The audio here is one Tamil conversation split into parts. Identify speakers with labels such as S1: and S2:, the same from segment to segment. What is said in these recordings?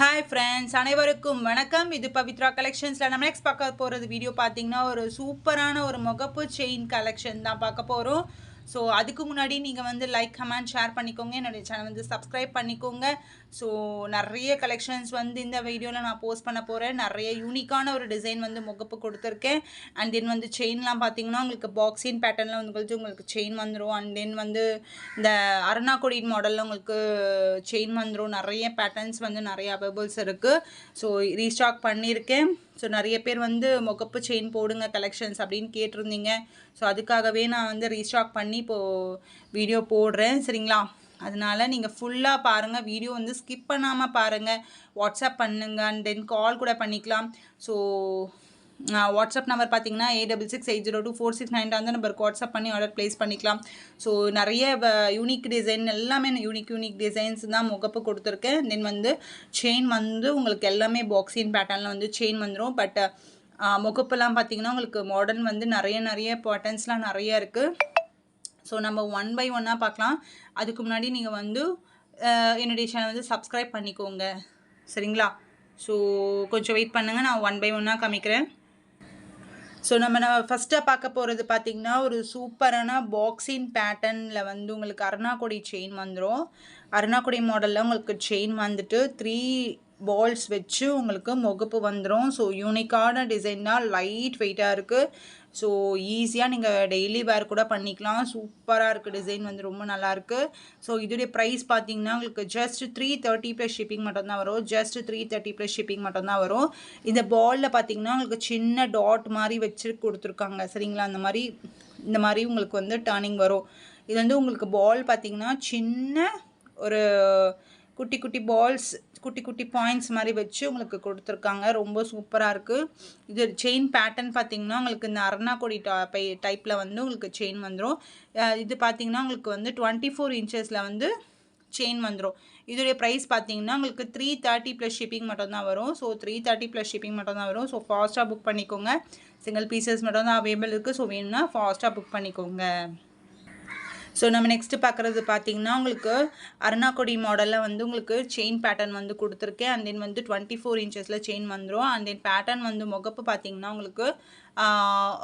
S1: ஹாய் ஃப்ரெண்ட்ஸ் அனைவருக்கும் வணக்கம். இது பவித்ரா கலெக்ஷன்ஸில் நம்ம நெக்ஸ்ட் பார்க்க போகிறது வீடியோ பார்த்தீங்கன்னா ஒரு சூப்பரான ஒரு முகப்பு செயின் கலெக்ஷன் தான் பார்க்க போகிறோம் ஸோ அதுக்கு முன்னாடி நீங்கள் வந்து லைக் கமெண்ட் ஷேர் பண்ணிக்கோங்க. என்னுடைய சேனல் வந்து சப்ஸ்கிரைப் பண்ணிக்கோங்க. ஸோ நிறைய கலெக்ஷன்ஸ் வந்து இந்த வீடியோவில் நான் போஸ்ட் பண்ண போகிறேன் நிறைய யூனிக்கான ஒரு டிசைன் வந்து முகப்பு கொடுத்துருக்கேன். அண்ட் தென் வந்து செயின்லாம் பார்த்தீங்கன்னா உங்களுக்கு பாக்ஸின் பேட்டர்னில் வந்து உங்களுக்கு உங்களுக்கு செயின் வந்துடும் அண்ட் தென் வந்து இந்த அருணாக்குடி மாடலில் உங்களுக்கு செயின் வந்துடும் நிறைய பேட்டர்ன்ஸ் வந்து நிறைய அவைபிள்ஸ் இருக்குது ஸோ ரீஸ்டாக் பண்ணியிருக்கேன். ஸோ நிறைய பேர் வந்து முகப்பு செயின் போடுங்க கலெக்ஷன்ஸ் அப்படின்னு கேட்டிருந்தீங்க. ஸோ அதுக்காகவே நான் வந்து ரீஸ்டாக் பண்ணி இப்போது வீடியோ போடுறேன் சரிங்களா? அதனால நீங்கள் ஃபுல்லாக பாருங்கள் வீடியோ வந்து ஸ்கிப் பண்ணாமல் பாருங்கள் வாட்ஸ்அப் பண்ணுங்க அண்ட் தென் கால் கூட பண்ணிக்கலாம். ஸோ வாட்ஸ்அப் நம்பர் பார்த்தீங்கன்னா eight double six eight zero two four six nine அந்த நம்பருக்கு வாட்ஸ்அப் பண்ணி ஆர்டர் ப்ளேஸ் பண்ணிக்கலாம். ஸோ நிறைய யூனிக் டிசைன் எல்லாமே யூனிக் யூனிக் டிசைன்ஸ் தான் முகப்பு கொடுத்துருக்கேன் தென் வந்து செயின் வந்து உங்களுக்கு எல்லாமே பாக்ஸின் பேட்டர்னில் வந்து செயின் வந்துடும் பட் முகப்புலாம் பார்த்தீங்கன்னா உங்களுக்கு மாடர்ன் வந்து நிறைய நிறைய பேட்டர்ன்ஸ்லாம் நிறைய இருக்குது ஸோ நம்ம ஒன் பை ஒன்னாக பார்க்கலாம். அதுக்கு முன்னாடி நீங்கள் வந்து என்னுடைய சேனல் வந்து சப்ஸ்கிரைப் பண்ணிக்கோங்க. சரிங்களா? ஸோ கொஞ்சம் வெயிட் பண்ணுங்கள் நான் ஒன் பை ஒன்னாக காமிக்கிறேன். ஸோ நம்ம நம்ம ஃபஸ்ட்டாக பார்க்க போகிறது பார்த்திங்கன்னா ஒரு சூப்பரான பாக்ஸின் பேட்டர்னில் வந்து உங்களுக்கு அருணாக்குடி செயின் வந்துடும் அருணாக்குடி மாடலில் உங்களுக்கு செயின் வந்துட்டு த்ரீ பால்ஸ் வச்சு உங்களுக்கு முகப்பு வந்துடும் ஸோ யூனிக்கான டிசைன் தான் லைட் வெயிட்டாக இருக்குது ஸோ ஈஸியாக நீங்கள் டெய்லி வேர் கூட பண்ணிக்கலாம். சூப்பராக இருக்குது டிசைன் வந்து ரொம்ப நல்லாயிருக்கு ஸோ இதோடைய ப்ரைஸ் பார்த்தீங்கன்னா உங்களுக்கு just three thirty plus shipping மட்டும்தான் வரும். Just three thirty plus shipping மட்டும்தான் வரும். இந்த பாலில் பார்த்தீங்கன்னா உங்களுக்கு சின்ன டாட் மாதிரி வச்சு கொடுத்துருக்காங்க. சரிங்களா? அந்த மாதிரி இந்த மாதிரி உங்களுக்கு வந்து டர்னிங் வரும். இது வந்து உங்களுக்கு பால் பார்த்தீங்கன்னா சின்ன ஒரு குட்டி குட்டி பால்ஸ் குட்டி குட்டி பாயிண்ட்ஸ் மாதிரி வச்சு உங்களுக்கு கொடுத்துருக்காங்க. ரொம்ப சூப்பராக இருக்குது இது செயின் பேட்டர்ன் பார்த்தீங்கன்னா உங்களுக்கு இந்த அருணாக்கொடி டை டைப்பில் வந்து உங்களுக்கு செயின் வந்துடும் இது பார்த்தீங்கன்னா உங்களுக்கு வந்து டுவெண்ட்டி ஃபோர் இன்ச்சஸில் வந்து செயின் வந்துடும் இதோடைய ப்ரைஸ் பார்த்தீங்கன்னா உங்களுக்கு த்ரீ தேர்ட்டி ப்ளஸ் ஷிப்பிங் மட்டும்தான் வரும். So three thirty plus shipping மட்டும் தான் வரும் ஸோ ஃபாஸ்ட்டாக புக் பண்ணிக்கோங்க. சிங்கிள் பீசஸ் மட்டும்தான் அவைலபிள் இருக்குது ஸோ வேணும்னா ஃபாஸ்ட்டாக புக் பண்ணிக்கோங்க. ஸோ நம்ம நெக்ஸ்ட்டு பார்க்குறது பார்த்தீங்கன்னா உங்களுக்கு அருணாக்கொடி மாடலில் வந்து உங்களுக்கு செயின் பேட்டர்ன் வந்து கொடுத்துருக்கேன். அண்ட் தென் வந்து டுவெண்ட்டி ஃபோர் இன்ச்சஸில் செயின் வந்துடும் அண்ட் தென் பேட்டர்ன் வந்து முகப்பு பார்த்தீங்கன்னா உங்களுக்கு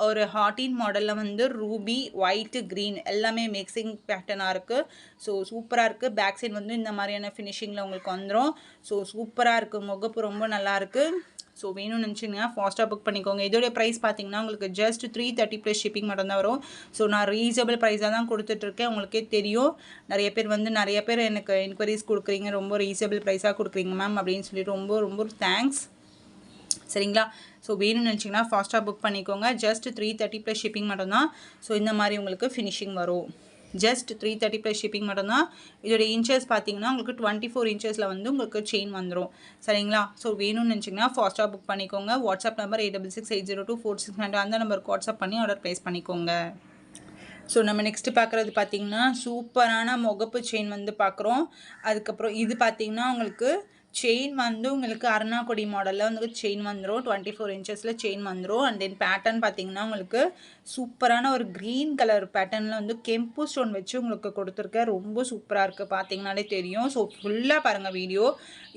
S1: ஒரு ஹாட்டின் மாடலில் வந்து ரூபி ஒயிட்டு க்ரீன் எல்லாமே மிக்சிங் பேட்டர்னாக இருக்குது ஸோ சூப்பராக இருக்குது பேக் சைட் வந்து இந்த மாதிரியான ஃபினிஷிங்கில் உங்களுக்கு வந்துடும் ஸோ சூப்பராக இருக்குது முகப்பு ரொம்ப நல்லா இருக்குது ஸோ வேணும்னு நினச்சிங்கன்னா ஃபாஸ்ட்டாக புக் பண்ணிக்கோங்க. இதோடைய ப்ரைஸ் பார்த்தீங்கன்னா உங்களுக்கு just three thirty plus shipping மட்டும் தான் வரும். ஸோ நான் ரீசனபிள் ப்ரைஸாக தான் கொடுத்துட்ருக்கேன் உங்களுக்கே தெரியும். நிறைய பேர் வந்து நிறைய பேர் எனக்கு என்கொயரிஸ் கொடுக்குறீங்க. ரொம்ப ரீசனபிள் ப்ரைஸாக கொடுக்குறீங்க மேம் அப்படின்னு சொல்லிட்டு ரொம்ப ரொம்ப தேங்க்ஸ் சரிங்களா? ஸோ வேணும்னு நினச்சிங்கன்னா ஃபாஸ்ட்டாக புக் பண்ணிக்கோங்க. Just three thirty plus shipping மட்டும்தான் ஸோ இந்த மாதிரி உங்களுக்கு ஃபினிஷிங் வரும். Just three thirty plus shipping மட்டும்தான். இதோடைய இன்ச்சஸ் பார்த்தீங்கன்னா உங்களுக்கு டுவெண்ட்டி ஃபோர் இன்ச்சஸில் வந்து உங்களுக்கு செயின் வந்துடும் சரிங்களா? ஸோ வேணும்னு நினச்சிங்கன்னா ஃபாஸ்ட்டாக புக் பண்ணிக்கோங்க. WhatsApp number eight double six eight zero two four six hundred அந்த நம்பருக்கு வாட்ஸ்அப் பண்ணி ஆர்டர் ப்ளேஸ் பண்ணிக்கோங்க. ஸோ நம்ம நெக்ஸ்ட் பார்க்குறது பார்த்தீங்கன்னா சூப்பரான முகப்பு செயின் வந்து பார்க்குறோம். அதுக்கப்புறம் இது பார்த்தீங்கன்னா உங்களுக்கு செயின் வந்து உங்களுக்கு அருணாக்குடி மாடலில் வந்து செயின் வந்துடும் டுவெண்ட்டி ஃபோர் இன்ச்சஸில் செயின் வந்துடும் அண்ட் தென் பேட்டர்ன் பார்த்தீங்கன்னா உங்களுக்கு சூப்பரான ஒரு க்ரீன் கலர் பேட்டர்னில் வந்து கெம்பு ஸ்டோன் வச்சு உங்களுக்கு கொடுத்துருக்கேன் ரொம்ப சூப்பராக இருக்குது பார்த்தீங்கனாலே தெரியும். ஸோ ஃபுல்லாக பாருங்கள் வீடியோ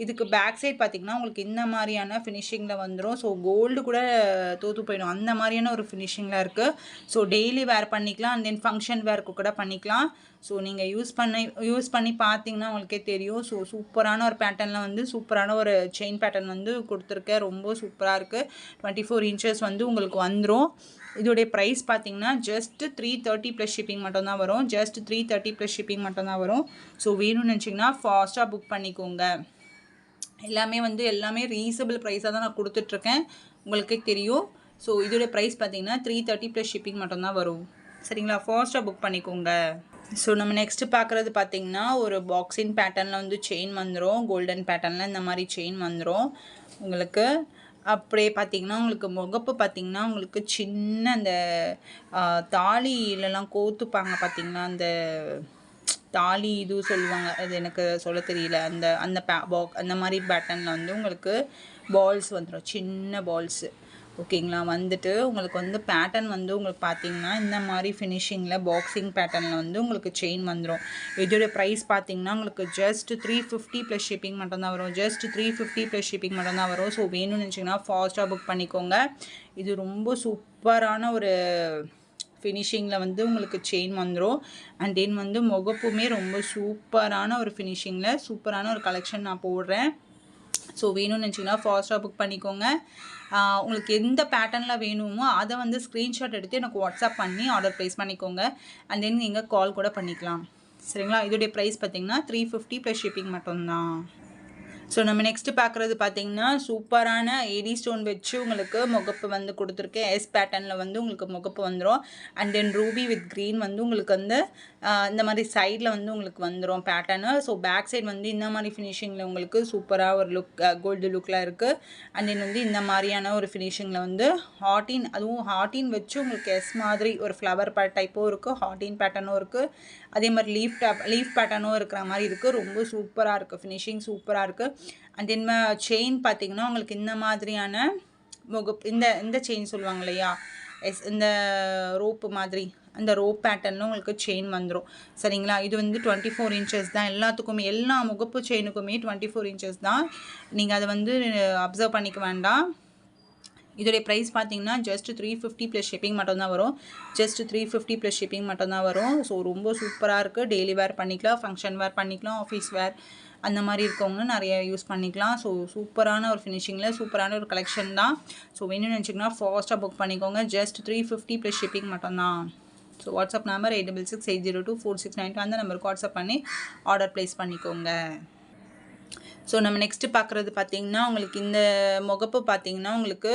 S1: இதுக்கு பேக் சைட் பார்த்தீங்கன்னா உங்களுக்கு இந்த மாதிரியான ஃபினிஷிங்கில் வந்துடும் ஸோ கோல்டு கூட தோற்று போயிடும். அந்த மாதிரியான ஒரு ஃபினிஷிங்கில் இருக்குது ஸோ டெய்லி வேர் பண்ணிக்கலாம். அண்ட் தென் ஃபங்க்ஷன் வேர்க்கு கூட பண்ணிக்கலாம். ஸோ நீங்கள் யூஸ் பண்ணி யூஸ் பண்ணி பார்த்தீங்கன்னா உங்களுக்கே தெரியும். ஸோ சூப்பரான ஒரு பேட்டர்னில் வந்து சூப்பரான ஒரு செயின் பேட்டர்ன் வந்து கொடுத்துருக்கேன் ரொம்ப சூப்பராக இருக்குது டுவெண்ட்டி ஃபோர் இன்ச்சஸ் வந்து உங்களுக்கு வந்துடும் இதோடைய ப்ரைஸ் பார்த்தீங்கன்னா just three thirty plus shipping மட்டும்தான் வரும். Just three thirty plus shipping மட்டும்தான் வரும். ஸோ வேணும்னு நினச்சிங்கன்னா ஃபாஸ்ட்டாக புக் பண்ணிக்கோங்க. எல்லாமே வந்து எல்லாமே ரீசனபிள் ப்ரைஸாக தான் நான் கொடுத்துட்ருக்கேன் உங்களுக்கே தெரியும். ஸோ இதோடைய ப்ரைஸ் பார்த்தீங்கன்னா த்ரீ தேர்ட்டி ப்ளஸ் ஷிப்பிங் மட்டும்தான் வரும். சரிங்களா? ஃபாஸ்ட்டாக புக் பண்ணிக்கோங்க. ஸோ நம்ம நெக்ஸ்ட்டு பார்க்குறது பார்த்தீங்கன்னா ஒரு பாக்ஸின் பேட்டர்னில் வந்து செயின் வந்துடும் கோல்டன் பேட்டர்னில் இந்த மாதிரி செயின் வந்துடும் உங்களுக்கு அப்படியே பார்த்தீங்கன்னா உங்களுக்கு முகப்பு பார்த்தீங்கன்னா உங்களுக்கு சின்ன அந்த தாலியிலலாம் கோத்துப்பாங்க பார்த்திங்கன்னா அந்த தாலி இது சொல்லுவாங்க. அது எனக்கு சொல்ல தெரியல. அந்த அந்த பே பாக் அந்த மாதிரி பேட்டர்னில் வந்து உங்களுக்கு பால்ஸ் வந்துடும் சின்ன பால்ஸு ஓகேங்களா? வந்துட்டு உங்களுக்கு வந்து பேட்டர்ன் வந்து உங்களுக்கு பார்த்தீங்கன்னா இந்த மாதிரி ஃபினிஷிங்கில் பாக்ஸிங் பேட்டர்னில் வந்து உங்களுக்கு செயின் வந்துடும் இதோடைய ப்ரைஸ் பார்த்தீங்கன்னா உங்களுக்கு just three fifty plus shipping மட்டும்தான் வரும். Just three fifty plus shipping மட்டும்தான் வரும். ஸோ வேணும்னு நினச்சிங்கன்னா ஃபாஸ்ட்டாக புக் பண்ணிக்கோங்க. இது ரொம்ப சூப்பரான ஒரு ஃபினிஷிங்கில் வந்து உங்களுக்கு செயின் வந்துடும் அண்ட் தென் வந்து முகப்புமே ரொம்ப சூப்பரான ஒரு ஃபினிஷிங்கில் சூப்பரான ஒரு கலெக்ஷன் நான் போடுறேன். ஸோ வேணும்னு நினச்சிங்கன்னா ஃபாஸ்ட்டாக புக் பண்ணிக்கோங்க. உங்களுக்கு எந்த பேட்டர்னில் வேணுமோ அதை வந்து ஸ்க்ரீன்ஷாட் எடுத்து எனக்கு வாட்ஸ்அப் பண்ணி ஆர்டர் ப்ளேஸ் பண்ணிக்கோங்க. அண்ட் தென் நீங்கள் கால் கூட பண்ணிக்கலாம். சரிங்களா? இதோடைய ப்ரைஸ் பார்த்தீங்கன்னா த்ரீ ஃபிஃப்டி ப்ளஸ் ஷிப்பிங் மட்டும்தான். ஸோ நம்ம நெக்ஸ்ட்டு பார்க்குறது பார்த்தீங்கன்னா சூப்பரான ஏடி ஸ்டோன் வச்சு உங்களுக்கு முகப்பு வந்து கொடுத்துருக்கேன் எஸ் பேட்டர்னில் வந்து உங்களுக்கு முகப்பு வந்துடும் and then ruby with green வந்து உங்களுக்கு வந்து இந்த மாதிரி சைடில் வந்து உங்களுக்கு வந்துடும் பேட்டர்னு ஸோ பேக் சைடு வந்து இந்த மாதிரி ஃபினிஷிங்கில் உங்களுக்கு சூப்பராக ஒரு லுக் கோல்டு லுக்கில் இருக்குது அண்ட் தென் வந்து இந்த மாதிரியான ஒரு ஃபினிஷிங்கில் வந்து ஹாட்டின் அதுவும் ஹாட்டின் வச்சு உங்களுக்கு எஸ் மாதிரி ஒரு ஃப்ளவர் பே டைப்பும் இருக்குது ஹாட்டின் பேட்டர்னும் இருக்குது அதே மாதிரி லீஃப் டேப் லீஃப் பேட்டர்னும் இருக்கிற மாதிரி இருக்குது ரொம்ப சூப்பராக இருக்குது ஃபினிஷிங் சூப்பராக இருக்குது அண்ட் தென் செயின் பார்த்தீங்கன்னா உங்களுக்கு இந்த மாதிரியான முகப்பு இந்த இந்த செயின் சொல்லுவாங்க இல்லையா? எஸ் இந்த ரோப்பு மாதிரி அந்த ரோப் பேட்டர்னில் உங்களுக்கு செயின் வந்துடும் சரிங்களா? இது வந்து டுவெண்ட்டி ஃபோர் இன்ச்சஸ் தான். எல்லாத்துக்குமே எல்லா முகப்பு செயினுக்குமே டுவெண்ட்டி ஃபோர் இன்ச்சஸ் தான். நீங்கள் அதை வந்து அப்சர்வ் பண்ணிக்க வேண்டாம். இதோடைய ப்ரைஸ் பார்த்தீங்கன்னா just three fifty plus shipping மட்டும்தான் வரும். Just three fifty plus shipping மட்டும்தான் வரும். ஸோ ரொம்ப சூப்பராக இருக்குது டெய்லி வேர் பண்ணிக்கலாம். ஃபங்க்ஷன் வேர் பண்ணிக்கலாம். ஆஃபீஸ் வேர் அந்த மாதிரி இருக்கவங்க நிறைய யூஸ் பண்ணிக்கலாம். ஸோ சூப்பரான ஒரு ஃபினிஷிங்கில் சூப்பரான ஒரு கலெக்ஷன் தான். ஸோ வேணும்னு நினச்சிங்கன்னா ஃபாஸ்ட்டாக புக் பண்ணிக்கோங்க. Just three fifty plus shipping மட்டும்தான். So WhatsApp number eight double six eight zero two four six nine அந்த நம்பருக்கு வாட்ஸ்அப் பண்ணி ஆர்டர் ப்ளேஸ் பண்ணிக்கோங்க. ஸோ நம்ம நெக்ஸ்ட்டு பார்க்குறது பார்த்தீங்கன்னா உங்களுக்கு இந்த முகப்பு பார்த்தீங்கன்னா உங்களுக்கு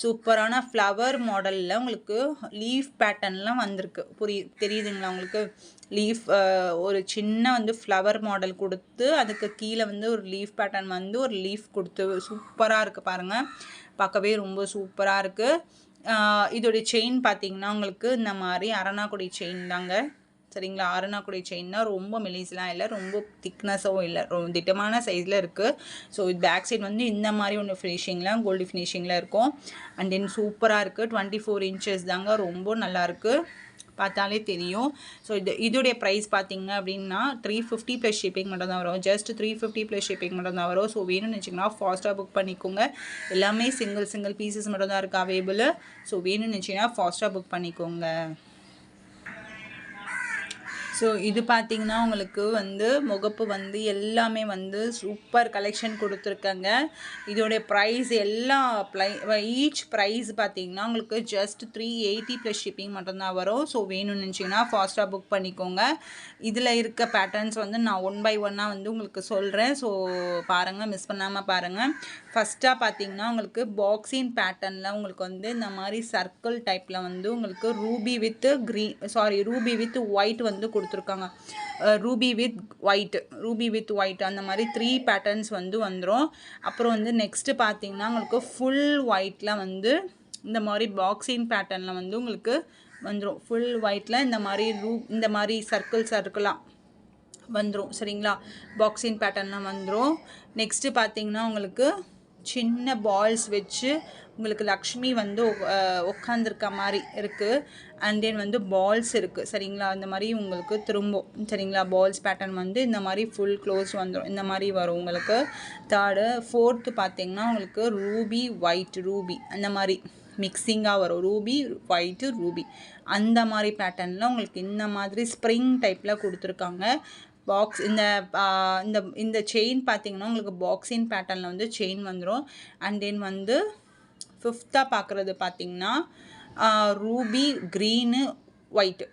S1: சூப்பரான ஃப்ளவர் மாடலில் உங்களுக்கு லீஃப் பேட்டர்ன்லாம் வந்திருக்கு. புரிய தெரியுதுங்களா உங்களுக்கு? லீஃப் ஒரு சின்ன வந்து ஃப்ளவர் மாடல் கொடுத்து அதுக்கு கீழே வந்து ஒரு லீஃப் பேட்டர்ன் வந்து ஒரு லீஃப் கொடுத்து சூப்பராக இருக்குது பாருங்கள் பார்க்கவே ரொம்ப சூப்பராக இருக்குது இதோடைய செயின் பார்த்தீங்கன்னா உங்களுக்கு இந்த மாதிரி அரணாக்குடி செயின் தாங்க. சரிங்களா? அருணாக்குடி செயின்னா ரொம்ப மெலிஸ்லாம் இல்லை ரொம்ப திக்னஸும் இல்லை. ரொம்ப திட்டமான சைஸில் இருக்குது ஸோ இது பேக் சைட் வந்து இந்த மாதிரி ஒன்று ஃபினிஷிங்லாம் கோல்டு ஃபினிஷிங்கில் இருக்கும். அண்ட் தென் சூப்பராக இருக்குது டுவெண்ட்டி ஃபோர் இன்ச்சஸ் தாங்க. ரொம்ப நல்லாயிருக்கு பார்த்தாலே தெரியும். ஸோ இது இதோடைய ப்ரைஸ் பார்த்தீங்க அப்படின்னா த்ரீ ஃபிஃப்டி ப்ளஸ் ஷிப்பிங் மட்டும் தான் வரும். Just three fifty plus shipping மட்டும் தான் வரும். ஸோ வேணும்னு வச்சிங்கன்னா ஃபாஸ்ட்டாக புக் பண்ணிக்கோங்க. எல்லாமே சிங்கிள் சிங்கிள் பீசஸ் மட்டும் தான் இருக்குது அவைலபிள் ஸோ வேணும்னு வச்சிங்கன்னா ஃபாஸ்ட்டாக புக் பண்ணிக்கோங்க. ஸோ இது பார்த்தீங்கன்னா உங்களுக்கு வந்து முகப்பு வந்து எல்லாமே வந்து சூப்பர் கலெக்ஷன் கொடுத்துருக்காங்க. இதோடைய ப்ரைஸ் எல்லா ப்ளை ஈச் ப்ரைஸ் பார்த்தீங்கன்னா உங்களுக்கு just three eighty plus shipping மட்டும்தான் வரும். ஸோ வேணும்னு நினச்சிங்கன்னா ஃபாஸ்ட்டாக புக் பண்ணிக்கோங்க. இதில் இருக்க பேட்டர்ன்ஸ் வந்து நான் ஒன் பை ஒன்னாக வந்து உங்களுக்கு சொல்கிறேன் ஸோ பாருங்கள் மிஸ் பண்ணாமல் பாருங்கள் ஃபஸ்ட்டாக பார்த்தீங்கன்னா உங்களுக்கு பாக்ஸிங் பேட்டர்னில் உங்களுக்கு வந்து இந்த மாதிரி சர்க்கிள் டைப்பில் வந்து உங்களுக்கு ruby with green sorry ruby with white வந்து கொடுத்துருக்காங்க. Ruby with white ruby with white அந்த மாதிரி த்ரீ பேட்டர்ன்ஸ் வந்து வந்துடும் அப்புறம் வந்து நெக்ஸ்ட்டு பார்த்தீங்கன்னா உங்களுக்கு ஃபுல் ஒயிட்டில் வந்து இந்த மாதிரி பாக்ஸிங் பேட்டர்னில் வந்து உங்களுக்கு வந்துடும் ஃபுல் ஒயிட்டில் இந்த மாதிரி ரூ இந்த மாதிரி சர்க்கிள் சர்க்கிளாக வந்துடும் சரிங்களா? பாக்ஸிங் பேட்டர்ன்லாம் வந்துடும் நெக்ஸ்ட்டு பார்த்தீங்கன்னா உங்களுக்கு சின்ன பால்ஸ் வச்சு உங்களுக்கு லக்ஷ்மி வந்து உட்காந்துருக்க மாதிரி இருக்குது அண்ட் தென் வந்து பால்ஸ் இருக்குது சரிங்களா? இந்த மாதிரி உங்களுக்கு திரும்பும். சரிங்களா? பால்ஸ் பேட்டர்ன் வந்து இந்த மாதிரி ஃபுல் க்ளோஸ் வந்துடும் இந்த மாதிரி வரும் உங்களுக்கு. தேர்டு ஃபோர்த்து பார்த்தீங்கன்னா உங்களுக்கு ரூபி ஒயிட் ரூபி அந்த மாதிரி மிக்சிங்காக வரும். ரூபி ஒயிட்டு ரூபி அந்த மாதிரி பேட்டர்னில் உங்களுக்கு இந்த மாதிரி ஸ்ப்ரிங் டைப்பில் கொடுத்துருக்காங்க. பாக்ஸ் இந்த இந்த இந்த செயின் பார்த்தீங்கன்னா உங்களுக்கு பாக்ஸின் பேட்டர்னில் வந்து செயின் வந்துடும் அண்ட் தென் வந்து ஃபிஃப்த்தாக பார்க்குறது பார்த்தீங்கன்னா ruby green white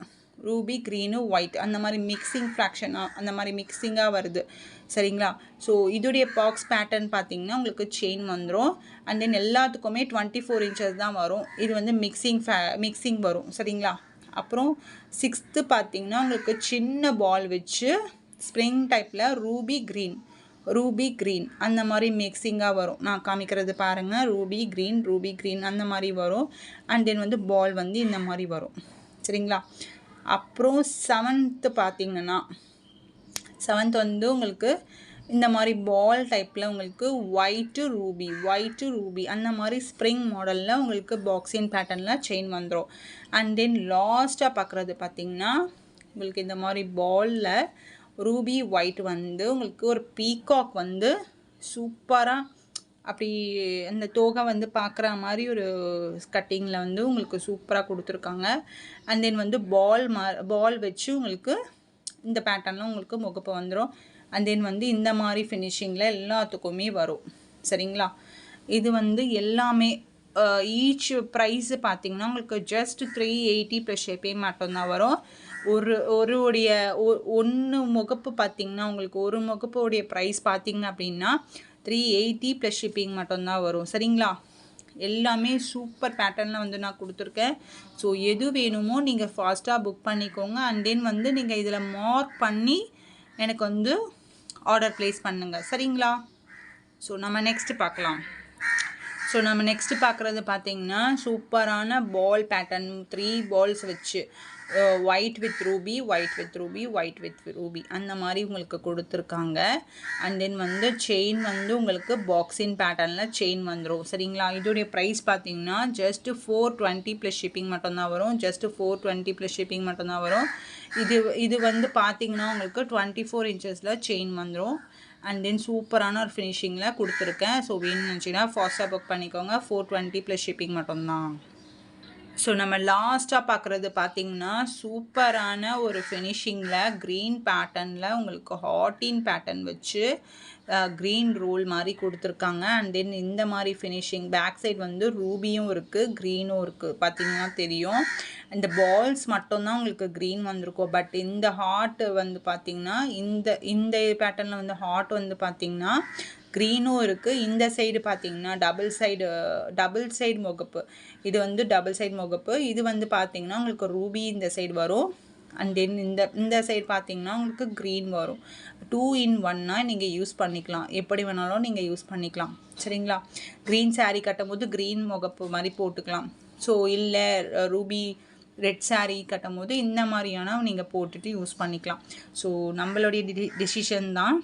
S1: ruby green white அந்த மாதிரி மிக்சிங் ஃப்ராக்ஷனாக அந்த மாதிரி மிக்சிங்காக வருது. சரிங்களா? ஸோ இதோடைய பாக்ஸ் பேட்டர்ன் பார்த்தீங்கன்னா உங்களுக்கு செயின் வந்துடும் அண்ட் தென் எல்லாத்துக்குமே டுவெண்ட்டி ஃபோர் இன்ச்சஸ் தான் வரும். இது வந்து மிக்சிங் ஃபே மிக்சிங் வரும். சரிங்களா? அப்புறம் சிக்ஸ்த்து பார்த்தீங்கன்னா உங்களுக்கு சின்ன பால் வச்சு ஸ்ப்ரிங் டைப்பில் ரூபி க்ரீன் ரூபி க்ரீன். அந்த மாதிரி மிக்சிங்காக வரும். நான் காமிக்கிறது பாருங்கள் ரூபி க்ரீன் ரூபி க்ரீன் அந்த மாதிரி வரும். அண்ட் தென் வந்து பால் வந்து இந்த மாதிரி வரும். சரிங்களா? அப்புறம் செவன்த்து பார்த்திங்கன்னா செவன்த் வந்து உங்களுக்கு இந்த மாதிரி பால் டைப்பில் உங்களுக்கு ஒயிட்டு ரூபி ஒயிட்டு ரூபி அந்த மாதிரி ஸ்ப்ரிங் மாடலில் உங்களுக்கு பாக்ஸின் பேட்டர்னில் செயின் வந்துடும் அண்ட் தென் லாஸ்ட்டாக பார்க்குறது பார்த்திங்கன்னா உங்களுக்கு இந்த மாதிரி பாலில் ரூபி ஒயிட் வந்து உங்களுக்கு ஒரு பீகாக் வந்து சூப்பராக அப்படி அந்த தோகை வந்து பார்க்குற மாதிரி ஒரு கட்டிங்கில் வந்து உங்களுக்கு சூப்பராக கொடுத்துருக்காங்க. அண்ட் தென் வந்து பால் மா பால் வச்சு உங்களுக்கு இந்த பேட்டர்னில் உங்களுக்கு முகப்பு வந்துடும் அண்ட் தென் வந்து இந்த மாதிரி ஃபினிஷிங்கில் எல்லாத்துக்குமே வரும். சரிங்களா? இது வந்து எல்லாமே ஈச் ப்ரைஸு பார்த்தீங்கன்னா உங்களுக்கு ஜஸ்ட் த்ரீ எயிட்டி ப்ளஸ் ஷேப்பே மட்டும்தான் வரும். ஒரு ஒரு உடைய ஒன்று முகப்பு பார்த்தீங்கன்னா உங்களுக்கு ஒரு முகப்புடைய ப்ரைஸ் பார்த்தீங்க அப்படின்னா த்ரீ எயிட்டி ப்ளஸ் ஷிப்பிங் மட்டும்தான் வரும். சரிங்களா? எல்லாமே சூப்பர் பேட்டர்னில் வந்து நான் கொடுத்துருக்கேன். ஸோ எது வேணுமோ நீங்கள் ஃபாஸ்ட்டாக புக் பண்ணிக்கோங்க. அண்ட் தென் வந்து நீங்கள் இதில் மார்க் பண்ணி எனக்கு வந்து ஆர்டர் ப்ளேஸ் பண்ணுங்கள் சரிங்களா? ஸோ நம்ம நெக்ஸ்ட்டு பார்க்கலாம். ஸோ நம்ம நெக்ஸ்ட்டு பார்க்குறது பார்த்தீங்கன்னா சூப்பரான பால் பேட்டர்ன் த்ரீ பால்ஸ் வச்சு. White with ruby white with ruby white with ruby அந்த மாதிரி உங்களுக்கு கொடுத்துருக்காங்க. அண்ட் தென் வந்து செயின் வந்து உங்களுக்கு பாக்ஸின் பேட்டர்னில் செயின் வந்துடும் சரிங்களா? இதோடைய ப்ரைஸ் பார்த்தீங்கன்னா just four twenty plus shipping மட்டும்தான் வரும். Just four twenty plus shipping மட்டும்தான் வரும். இது இது வந்து பார்த்தீங்கன்னா உங்களுக்கு டுவெண்ட்டி ஃபோர் இன்ச்சஸில் செயின் வந்துடும் அண்ட் தென் சூப்பரான ஒரு ஃபினிஷிங்கில் கொடுத்துருக்கேன். ஸோ வேணும்னு நினச்சிங்கன்னா ஃபாஸ்ட்டாக புக் பண்ணிக்கோங்க. ஃபோர் டுவெண்ட்டி ப்ளஸ் ஷிப்பிங் மட்டும்தான். ஸோ நம்ம லாஸ்ட்டாக பார்க்குறது பார்த்திங்கன்னா சூப்பரான ஒரு ஃபினிஷிங்கில் க்ரீன் பேட்டர்னில் உங்களுக்கு ஹாட்டின் பேட்டர்ன் வச்சு க்ரீன் ரோல் மாதிரி கொடுத்துருக்காங்க. அண்ட் தென் இந்த மாதிரி ஃபினிஷிங் பேக் சைட் வந்து ரூபியும் இருக்குது க்ரீனும் இருக்குது பார்த்தீங்கன்னா தெரியும். இந்த பால்ஸ் மட்டும்தான் உங்களுக்கு க்ரீன் வந்திருக்கும். பட் இந்த ஹார்ட் வந்து பார்த்திங்கன்னா இந்த இந்த பேட்டர்னில் வந்து ஹார்ட் வந்து பார்த்திங்கன்னா க்ரீனும் இருக்குது இந்த சைடு பார்த்தீங்கன்னா டபுள் சைடு டபுள் சைடு முகப்பு. இது வந்து டபுள் சைடு முகப்பு. இது வந்து பார்த்தீங்கன்னா உங்களுக்கு ரூபி இந்த சைடு வரும். அண்ட் தென் இந்த இந்த சைடு பார்த்தீங்கன்னா உங்களுக்கு க்ரீன் வரும். டூ இன் ஒன்னாக நீங்கள் யூஸ் பண்ணிக்கலாம். எப்படி வேணாலும் நீங்கள் யூஸ் பண்ணிக்கலாம். சரிங்களா? க்ரீன் சாரீ கட்டும்போது க்ரீன் முகப்பு மாதிரி போட்டுக்கலாம். ஸோ இல்லை ரூபி ரெட் சாரீ கட்டும் போது இந்த மாதிரியான நீங்கள் போட்டுட்டு யூஸ் பண்ணிக்கலாம். ஸோ நம்மளுடைய டி டிசிஷன் தான்.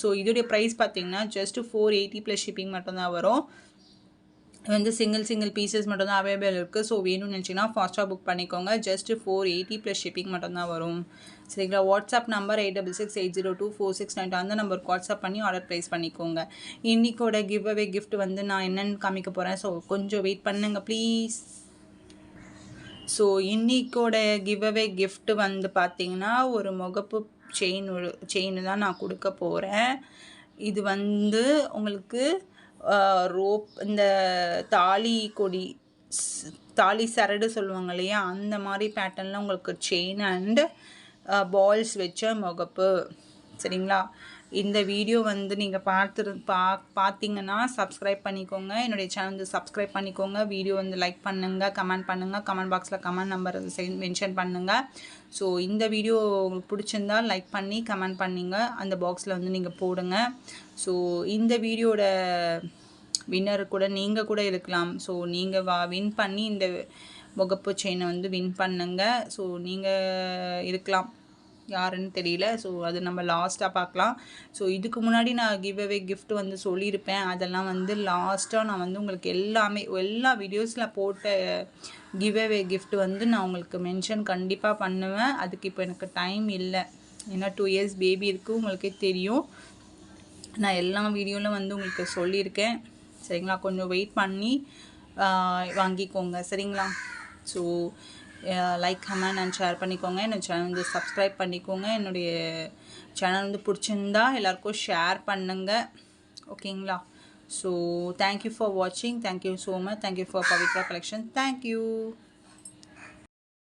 S1: ஸோ இதோடைய ப்ரைஸ் பார்த்தீங்கன்னா just four eighty plus shipping மட்டும்தான் வரும். வந்து சிங்கிள் சிங்கிள் பீசஸ் மட்டும்தான் அவைலபிள் இருக்குது ஸோ வேணும்னு நினச்சிங்கன்னா ஃபாஸ்ட்டாக புக் பண்ணிக்கோங்க. Just four eighty plus shipping மட்டும்தான் வரும். சரிங்களா? WhatsApp number eight double six eight zero two four six nine அந்த நம்பருக்கு வாட்ஸ்அப் பண்ணி ஆர்டர் ப்ளேஸ் பண்ணிக்கோங்க. இன்றைக்கோட கிவ் அவே கிஃப்ட் வந்து நான் என்னென்னு காமிக்க போகிறேன் ஸோ கொஞ்சம் வெயிட் பண்ணுங்க ப்ளீஸ் ஸோ இன்றைக்கோட கிவ் அவே கிஃப்ட் வந்து பார்த்திங்கன்னா ஒரு முகப்பு செயின் செயின் தான் நான் கொடுக்க போகிறேன் இது வந்து உங்களுக்கு ரோப் இந்த தாலி கொடி தாலி சரடு சொல்லுவாங்க இல்லையா? அந்த மாதிரி பேட்டர்னில் உங்களுக்கு செயின் அண்டு பால்ஸ் வச்ச முகப்பு. சரிங்களா? இந்த வீடியோ வந்து நீங்கள் பார்த்துரு பா பார்த்தீங்கன்னா சப்ஸ்கிரைப் பண்ணிக்கோங்க. என்னுடைய சேனல் வந்து சப்ஸ்கிரைப் பண்ணிக்கோங்க. வீடியோ வந்து லைக் பண்ணுங்கள் கமெண்ட் பண்ணுங்கள் கமெண்ட் பாக்ஸில் கமெண்ட் நம்பர் மென்ஷன் பண்ணுங்கள் ஸோ இந்த வீடியோ உங்களுக்கு பிடிச்சிருந்தா லைக் பண்ணி கமெண்ட் பண்ணிங்க. அந்த பாக்ஸில் வந்து நீங்கள் போடுங்க. ஸோ இந்த வீடியோட வின்னர் கூட நீங்கள் கூட இருக்கலாம். ஸோ நீங்கள் வா வின் பண்ணி இந்த முகப்பு செயினை வந்து வின் பண்ணுங்க. ஸோ நீங்கள் இருக்கலாம். யாருன்னு தெரியல. ஸோ அது நம்ம லாஸ்ட்டாக பார்க்கலாம். ஸோ இதுக்கு முன்னாடி நான் கிவ் அவே கிஃப்ட் வந்து சொல்லியிருப்பேன். அதெல்லாம் வந்து லாஸ்ட்டாக நான் வந்து உங்களுக்கு எல்லாமே எல்லா வீடியோஸில் போட்ட கிவ் அவே கிஃப்ட் வந்து நான் உங்களுக்கு மென்ஷன் கண்டிப்பாக பண்ணுவேன். அதுக்கு இப்போ எனக்கு டைம் இல்லை. ஏன்னா டூ இயர்ஸ் பேபி இருக்குது உங்களுக்கே தெரியும். நான் எல்லா வீடியோவில் வந்து உங்களுக்கு சொல்லியிருக்கேன். சரிங்களா? கொஞ்சம் வெயிட் பண்ணி வாங்கிக்கோங்க. சரிங்களா? So like comment and share பண்ணிக்கோங்க. என்னோடய சேனல் வந்து சப்ஸ்கிரைப் பண்ணிக்கோங்க. என்னுடைய சேனல் வந்து பிடிச்சிருந்தா எல்லாருக்கும் ஷேர் பண்ணுங்கள் ஓகேங்களா ஸோ தேங்க்யூ ஃபார் வாட்சிங் thank you so much thank you for Pavithra collection thank you